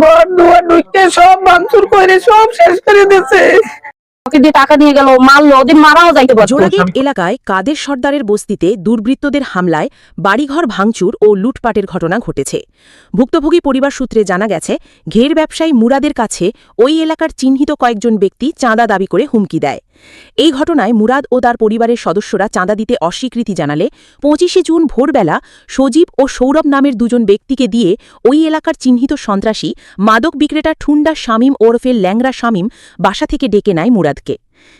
ঘর দুয়ার ঢুকে সব ভাঙচুর করে সব শেষ করে দিয়েছে ওকে দিয়ে টাকা নিয়ে গেল মারলো ওদের মারাও যাইতে পারতো। জোড়াগেট এলাকায় কাদের সর্দারের বস্তিতে দুর্বৃত্তদের হামলায় বাড়িঘর ভাঙচুর ও লুটপাটের ঘটনা ঘটেছে। ভুক্তভোগী পরিবার সূত্রে জানা গেছে ঘের ব্যবসায়ী মুরাদের কাছে ওই এলাকার চিহ্নিত কয়েকজন ব্যক্তি চাঁদা দাবি করে হুমকি দেয়। এই ঘটনায় মুরাদ ও তার পরিবারের সদস্যরা চাঁদা দিতে অস্বীকৃতি জানালে পঁচিশে জুন ভোরবেলা সজীব ও সৌরভ নামের দুজন ব্যক্তিকে দিয়ে ওই এলাকার চিহ্নিত সন্ত্রাসী মাদক বিক্রেতা ঠুন্ডা শামীম ওরফের ল্যাংরা শামীম বাসা থেকে ডেকে নেয় মুরাদকে।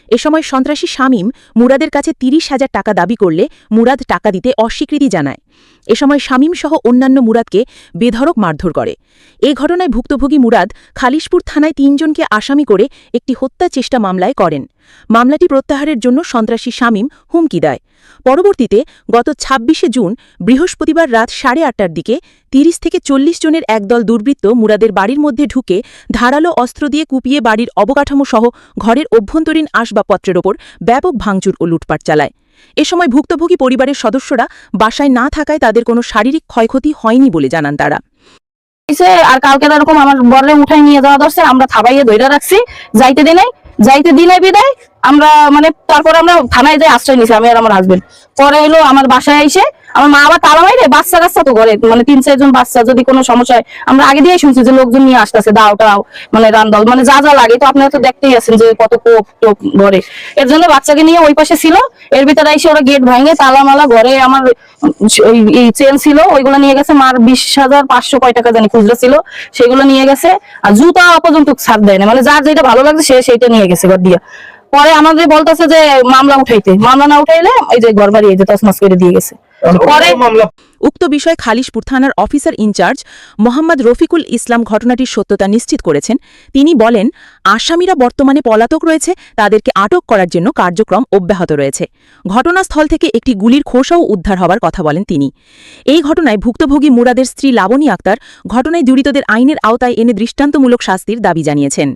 এ সময় সন্ত্রাসী শামীম মুরাদের কাছে তিরিশ হাজার টাকা দাবি করলে মুরাদ টাকা দিতে অস্বীকৃতি জানায়। এ সময় শামীম সহ অন্যান্য মুরাদকে বেধড়ক মারধর করে। এ ঘটনায় ভুক্তভোগী মুরাদ খালিশপুর থানায় তিনজনকে আসামি করে একটি হত্যা চেষ্টা মামলায় করেন। মামলাটি প্রত্যাহারের জন্য সন্ত্রাসী শামীম হুমকি দেয়। পরবর্তীতে গত ২৬শে জুন বৃহস্পতিবার রাত সাড়ে আটটার দিকে তিরিশ থেকে চল্লিশ জনের একদল দুর্বৃত্ত মুরাদের বাড়ির মধ্যে ঢুকে ধারালো অস্ত্র দিয়ে কুপিয়ে বাড়ির অবকাঠামো সহ ঘরের অভ্যন্তরীণ আসবাবপত্রের ওপর ব্যাপক ভাঙচুর ও লুটপাট চালায়। এ সময় ভুক্তভোগী পরিবারের সদস্যরা বাসায় না থাকায় তাদের কোনো শারীরিক ক্ষয়ক্ষতি হয়নি বলে জানান তারা। আর কালকে আমার উঠাই নিয়ে যাওয়া দরছে আমরা থাবাইয়ে ধইরা রাখছি। যাইতে দিই নাই, যাইতে দিই নাই বিদায় আমরা মানে তারপরে আমরা থানায় যাই, আশ্রয় নিছি আমি আর আমার হাজবেন্ড পরে এলো আমার বাসায় এসে আমার মা আবার তালা মাইরে বাচ্চা কাচ্চা তো ঘরে মানে তিন চারজন বাচ্চা, যদি কোনো সমস্যা হয়, আমরা আগে দিয়ে শুনছি যে লোকজন নিয়ে আসতেছে, দাও টাও মানে রান্দাল মানে যা যা লাগে, তো আপনারা তো দেখতেই আছেন যে কত কোপ, টোপ ঘরে। এর জন্য বাচ্চাকে নিয়ে ওই পাশে ছিল, এর ভিতরে এসে ওরা গেট ভাঙে, তালা মালা ঘরে আমার এই চেন ছিল, ওইগুলো নিয়ে গেছে, মার বিশ হাজার পাঁচশো কয় টাকা জানি খুচরা ছিল, সেগুলো নিয়ে গেছে, আর জুতা পর্যন্ত ছাড় দেয় না মানে যার যেটা ভালো লাগছে সে সেইটা নিয়ে গেছে ঘর দিয়া। পরে আমাদের বলতেছে যে মামলা উঠাইতে। মামলা না উঠাইলে এই যে ঘর বাড়ি এই যে তসমাস করে দিয়ে গেছে। পরে উক্ত বিষয়ে খালিশপুর থানার officer in charge Mohammad Rafiqul Islam ঘটনাটির সত্যতা নিশ্চিত করেছেন। তিনি বলেন আসামিরা বর্তমানে পলাতক রয়েছে তাদেরকে আটক করার জন্য কার্যক্রম অব্যাহত রয়েছে। ঘটনাস্থল থেকে একটি গুলির খোসাও উদ্ধার হবার কথা বলেন তিনি। এই ঘটনায় ভুক্তভোগী মুরাদের স্ত্রী লাবণী আক্তার ঘটনায় জড়িতদের আইনের আওতায় এনে দৃষ্টান্তমূলক শাস্তির দাবি জানিয়েছেন।